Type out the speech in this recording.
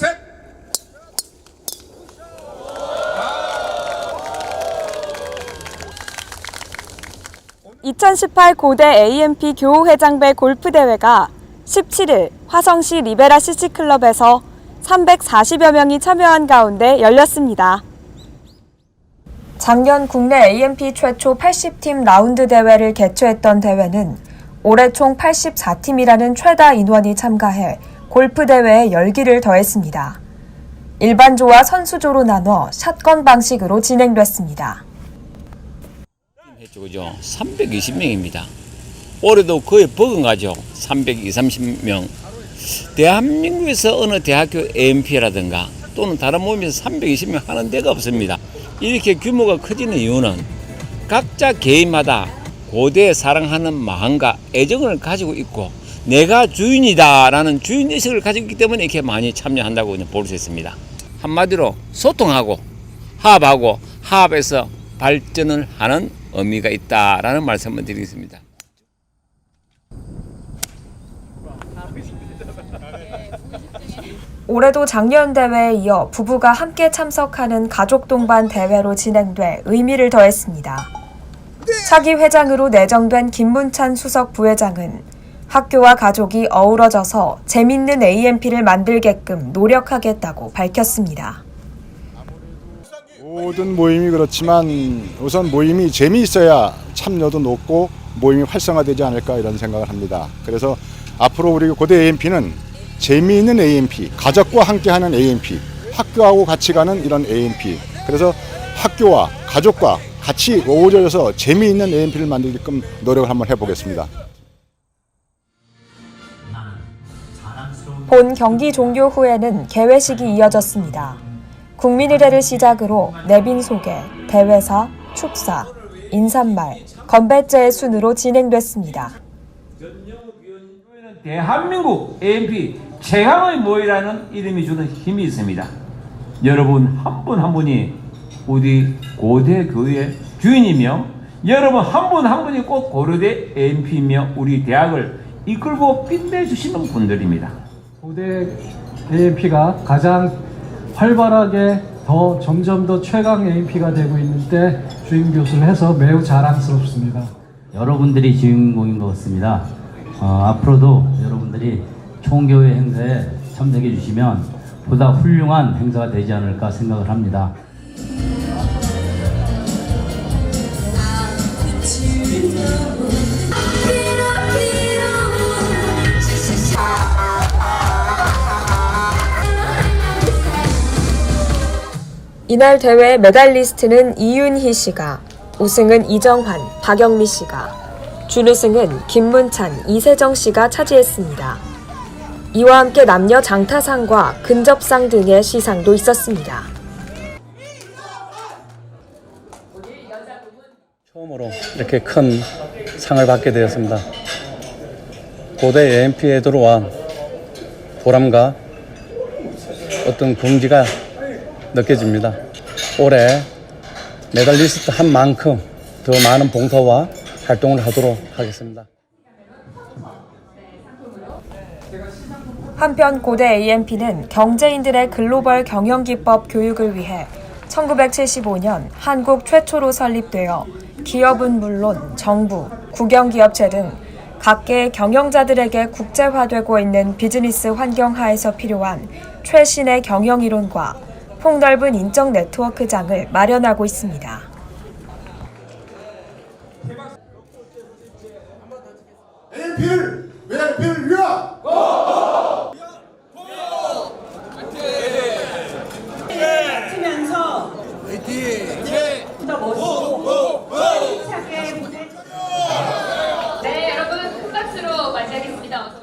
둘, 셋. 2018 고대 AMP 교우회장배 골프대회가 17일 화성시 리베라 CC클럽에서 340여 명이 참여한 가운데 열렸습니다. 작년 국내 AMP 최초 80팀 라운드 대회를 개최했던 대회는 올해 총 84팀이라는 최다 인원이 참가해 골프 대회에 열기를 더했습니다. 일반조와 선수조로 나눠 샷건 방식으로 진행됐습니다. 그죠? 320명입니다. 올해도 거의 버금가죠. 320, 30명. 대한민국에서 어느 대학교 AMP라든가 또는 다른 모임에서 320명 하는 데가 없습니다. 이렇게 규모가 커지는 이유는 각자 개인마다 고대에 사랑하는 마음과 애정을 가지고 있고 내가 주인이다라는 주인의식을 있기 때문에 이렇게 많이 참여한다고 볼 수 있습니다. 한마디로 소통하고 화합하고 화합해서 발전을 하는 의미가 있다라는 말씀을 드리겠습니다. 올해도 작년 대회에 이어 부부가 함께 참석하는 가족 동반 대회로 진행돼 의미를 더했습니다. 차기 회장으로 내정된 김문찬 수석 부회장은 학교와 가족이 어우러져서 재밌는 AMP를 만들게끔 노력하겠다고 밝혔습니다. 모든 모임이 그렇지만 우선 모임이 재미있어야 참여도 높고 모임이 활성화되지 않을까 이런 생각을 합니다. 그래서 앞으로 우리 고대 AMP는 재미있는 AMP, 가족과 함께하는 AMP, 학교하고 같이 가는 이런 AMP. 그래서 학교와 가족과 같이 어우러져서 재미있는 AMP를 만들게끔 노력을 한번 해보겠습니다. 본 경기 종료 후에는 개회식이 이어졌습니다. 국민의례를 시작으로 내빈 소개, 대회사, 축사, 인사말, 건배제의 순으로 진행됐습니다. 대한민국 AMP 최강의 모이라는 이름이 주는 힘이 있습니다. 여러분 한 분한 분이 우리 고대 교회의 주인이며 여러분 한분한 분이 꼭 고려대 AMP이며 우리 대학을 이끌고 빛내주시는 분들입니다. 고대 AMP가 가장 활발하게 더 점점 더 최강 AMP가 되고 있는데 주임 교수를 해서 매우 자랑스럽습니다. 여러분들이 주인공인 것 같습니다. 어, 앞으로도 여러분들이 총교회 행사에 참석해 주시면 보다 훌륭한 행사가 되지 않을까 생각을 합니다. 이날 대회 메달리스트는 이윤희 씨가, 우승은 이정환, 박영미 씨가, 준우승은 김문찬, 이세정 씨가 차지했습니다. 이와 함께 남녀 장타상과 근접상 등의 시상도 있었습니다. 처음으로 이렇게 큰 상을 받게 되었습니다. 고대 AMP에 들어온 보람과 어떤 긍지가 느껴집니다. 올해 메달리스트 한 만큼 더 많은 봉사와 활동을 하도록 하겠습니다. 한편 고대 AMP는 경제인들의 글로벌 경영기법 교육을 위해 1975년 한국 최초로 설립되어 기업은 물론 정부, 국영기업체 등 각계의 경영자들에게 국제화되고 있는 비즈니스 환경 하에서 필요한 최신의 경영 이론과 폭넓은 인적 네트워크장을 마련하고 있습니다. NP를 외피를 위하! 면서 더 멋있고 힘차게 네 여러분 큰 박수로 맞이하겠습니다.